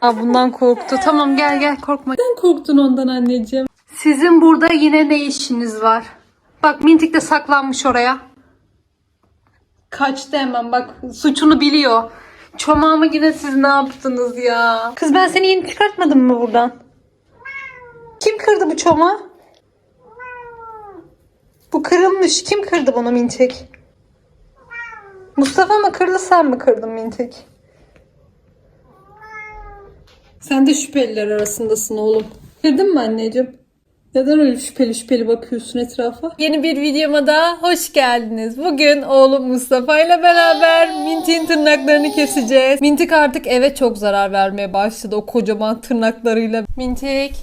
Aa, bundan korktu. Tamam gel gel korkma. Neden korktun ondan anneciğim? Sizin burada yine ne işiniz var? Bak Mintik de saklanmış oraya. Kaçtı hemen bak suçunu biliyor. Çomağımı yine siz ne yaptınız ya? Kız ben seni yeni çıkartmadım mı buradan? Kim kırdı bu çomağı? Bu kırılmış. Kim kırdı bunu Mintik? Mustafa mı kırdı sen mi kırdın Mintik? Sen de şüpheliler arasındasın oğlum. Kırdın mı anneciğim? Neden öyle şüpheli şüpheli bakıyorsun etrafa? Yeni bir videoma da hoş geldiniz. Bugün oğlum Mustafa ile beraber Mintik'in tırnaklarını keseceğiz. Mintik artık eve çok zarar vermeye başladı o kocaman tırnaklarıyla. Mintik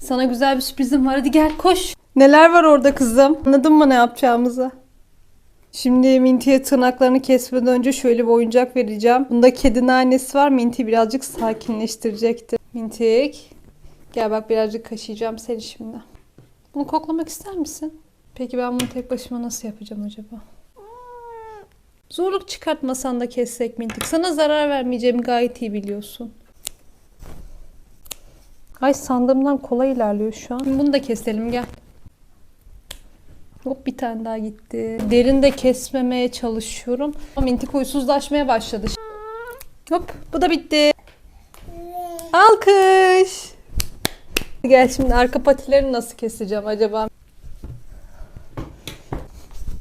sana güzel bir sürprizim var hadi gel koş. Neler var orada kızım? Anladın mı ne yapacağımızı? Şimdi Minty'ye tırnaklarını kesmeden önce şöyle bir oyuncak vereceğim. Bunda kedinin annesi var. Minty birazcık sakinleştirecektir. Mintik. Gel bak birazcık kaşıyacağım seni şimdi. Bunu koklamak ister misin? Peki ben bunu tek başıma nasıl yapacağım acaba? Zorluk çıkartmasan da kessek Mintik. Sana zarar vermeyeceğimi gayet iyi biliyorsun. Ay sandığımdan kolay ilerliyor şu an. Bunu da keselim gel. Hop bir tane daha gitti. Derin de kesmemeye çalışıyorum. Mintik huysuzlaşmaya başladı. Hop bu da bitti. Alkış. Gel şimdi arka patilerini nasıl keseceğim acaba?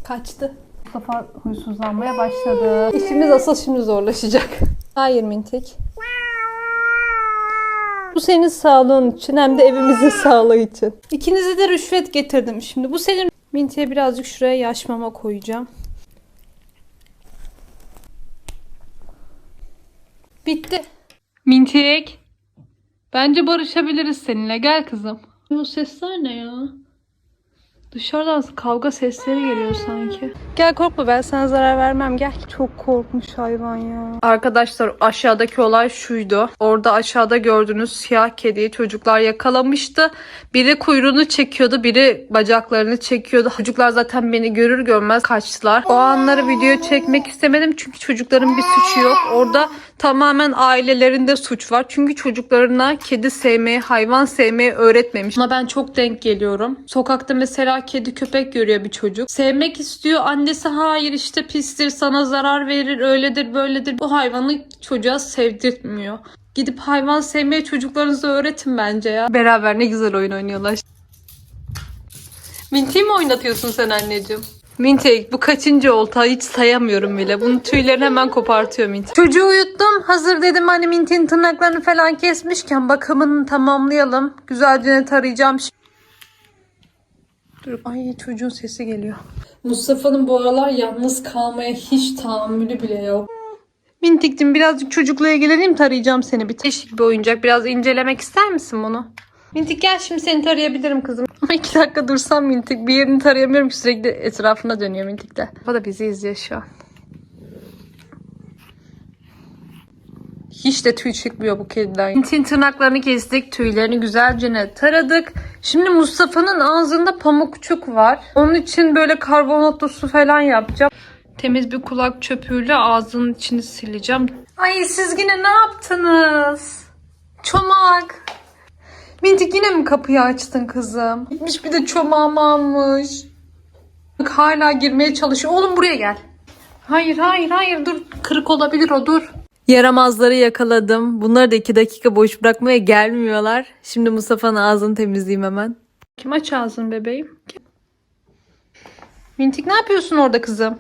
Kaçtı. Mustafa huysuzlanmaya başladı. İşimiz asıl şimdi zorlaşacak. Hayır Mintik. Bu senin sağlığın için hem de evimizin sağlığı için. İkinize de rüşvet getirdim şimdi. Bu senin Minti'ye birazcık şuraya yaş mama koyacağım. Bitti. Mintik. Bence barışabiliriz seninle. Gel kızım. O sesler ne ya? Dışarıdan kavga sesleri geliyor sanki. Gel korkma ben sana zarar vermem gel. Çok korkmuş hayvan ya. Arkadaşlar aşağıdaki olay şuydu. Orada aşağıda gördüğünüz siyah kediyi çocuklar yakalamıştı. Biri kuyruğunu çekiyordu, biri bacaklarını çekiyordu. Çocuklar zaten beni görür görmez kaçtılar. O anları video çekmek istemedim çünkü çocukların bir suçu yok. Orada tamamen ailelerinde suç var. Çünkü çocuklarına kedi sevmeyi, hayvan sevmeyi öğretmemiş. Buna ben çok denk geliyorum. Sokakta mesela kedi köpek görüyor bir çocuk. Sevmek istiyor. Annesi hayır işte pistir, sana zarar verir, öyledir, böyledir. Bu hayvanı çocuğa sevdirtmiyor. Gidip hayvan sevmeyi çocuklarınıza öğretin bence ya. Beraber ne güzel oyun oynuyorlar. Minty mi oynatıyorsun sen anneciğim? Minty bu kaçıncı olta hiç sayamıyorum bile. Bunun tüylerini hemen kopartıyor Minty. Çocuğu uyuttum. Hazır dedim hani Minty'nin tırnaklarını falan kesmişken bakımını tamamlayalım. Güzelce tarayacağım. Dur. Ay çocuğun sesi geliyor. Mustafa'nın bu aralar yalnız kalmaya hiç tahammülü bile yok. Mintik'cim birazcık çocukla ilgileneyim tarayacağım seni. Bir değişik bir oyuncak. Biraz incelemek ister misin bunu? Mintik gel şimdi seni tarayabilirim kızım. Ama iki dakika dursam Mintik bir yerini tarayamıyorum ki sürekli etrafına dönüyor Mintik de. O da bizi izliyor şu an. Hiç de tüy çıkmıyor bu kediden. Mintik'in tırnaklarını kestik. Tüylerini güzelce taradık. Şimdi Mustafa'nın ağzında pamukçuk var. Onun için böyle karbonatlı su falan yapacağım. Temiz bir kulak çöpüyle ağzının içini sileceğim. Ay siz yine ne yaptınız? Çomak. Mintik yine mi kapıyı açtın kızım? Gitmiş bir de çomağımı almış. Bak hala girmeye çalışıyor. Oğlum buraya gel. Hayır hayır hayır dur. Kırık olabilir o dur. Yaramazları yakaladım. Bunları da iki dakika boş bırakmaya gelmiyorlar. Şimdi Mustafa'nın ağzını temizleyeyim hemen. Kim aç ağzını bebeğim? Mintik ne yapıyorsun orada kızım?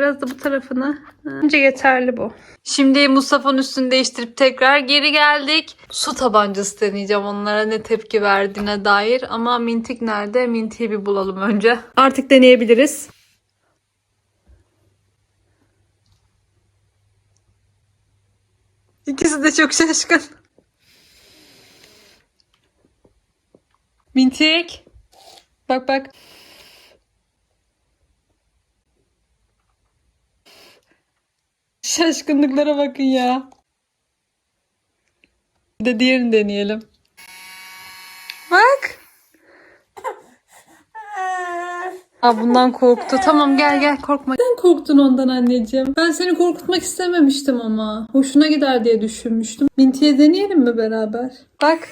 Biraz da bu tarafına. Bence yeterli bu. Şimdi Mustafa'nın üstünü değiştirip tekrar geri geldik. Su tabancası deneyeceğim onlara ne tepki verdiğine dair. Ama Mintik nerede? Mintik'i bir bulalım önce. Artık deneyebiliriz. İkisi de çok şaşkın. Mintik. Bak bak. Şaşkınlıklara bakın ya. Bir de diğerini deneyelim. Bak. Aa, bundan korktu. Tamam gel gel korkma. Neden korktun ondan anneciğim? Ben seni korkutmak istememiştim ama. Hoşuna gider diye düşünmüştüm. Minti'ye deneyelim mi beraber? Bak.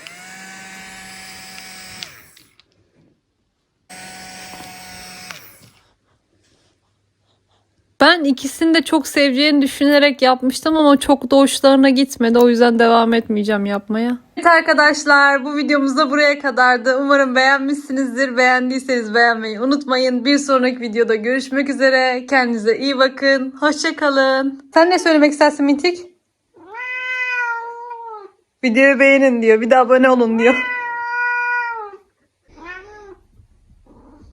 Ben ikisini de çok seveceğini düşünerek yapmıştım ama çok da hoşlarına gitmedi. O yüzden devam etmeyeceğim yapmaya. Evet arkadaşlar bu videomuz da buraya kadardı. Umarım beğenmişsinizdir. Beğendiyseniz beğenmeyi unutmayın. Bir sonraki videoda görüşmek üzere. Kendinize iyi bakın. Hoşçakalın. Sen ne söylemek istersin Mintik? Videoyu beğenin diyor. Bir de abone olun diyor.